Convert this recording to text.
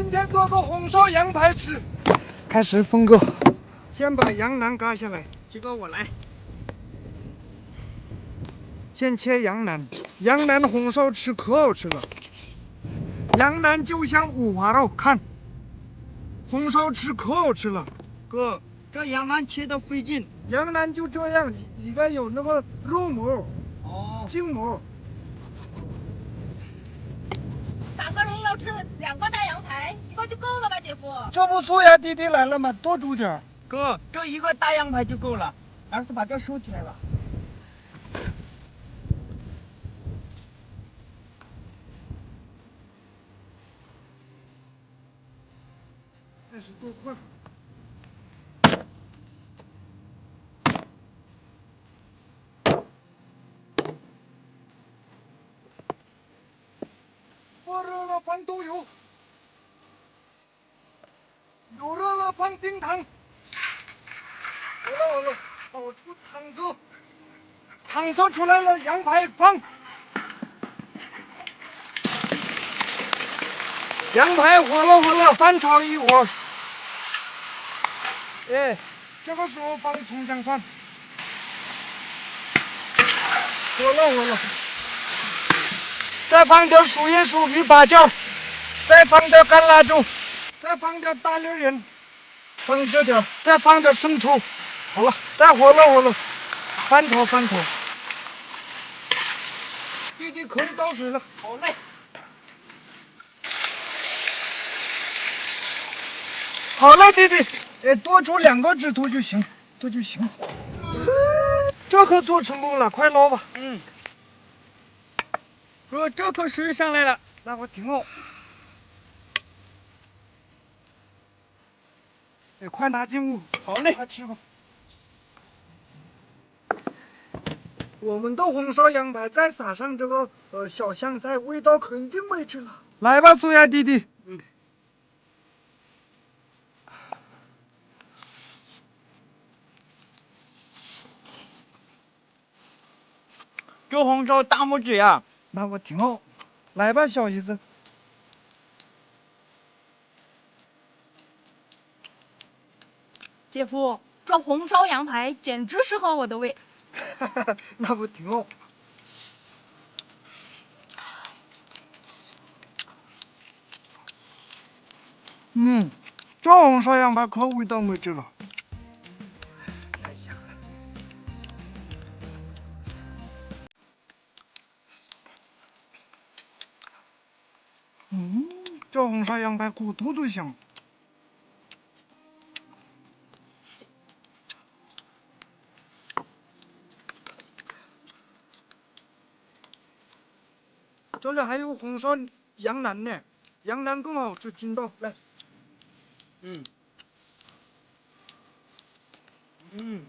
今天做个红烧羊排吃。开始峰哥，先把羊腩割下来，这个我来。先切羊腩，羊腩红烧吃可好吃了。羊腩就像五花肉，看，红烧吃可好吃了。哥，这羊腩切的费劲。羊腩就这样，里边有那个肉膜、哦，筋膜。三个人要吃两个大羊排，一块就够了吧，姐夫？这不苏雅弟弟来了吗？多煮点儿。哥，这一个大羊排就够了。儿子把这收起来吧。二十多块。锅热了放豆油，油热了放冰糖。好了好了，倒出汤色，汤色出来了，羊排放。羊排火了火了，翻炒一会儿。哎，这个时候放葱姜蒜。火了火了，再放点树叶、树皮、八角，再放点干辣椒，再放点大粒盐，放这点，再放点生抽。好了，再火了火了，翻炒翻炒。弟弟可以倒水了。好嘞。好了，弟弟，哎，多出两个指头就行，这就行。这可做成功了，快捞吧。嗯。哥，这可水上来了，那我挺好。哎，快拿进屋。好嘞。快吃吧。我们的红烧羊排再撒上这个呃小香菜，味道肯定没吃了。来吧，苏雅弟弟。嗯。这红烧大拇指呀，那我挺好。来吧，小姨子。姐夫，这红烧羊排简直适合我的胃。那不挺好。嗯，这红烧羊排可味道没这了。嗯，这红烧羊排骨头都香。这里还有红烧羊腩呢，羊腩更好吃，筋道来。嗯。嗯。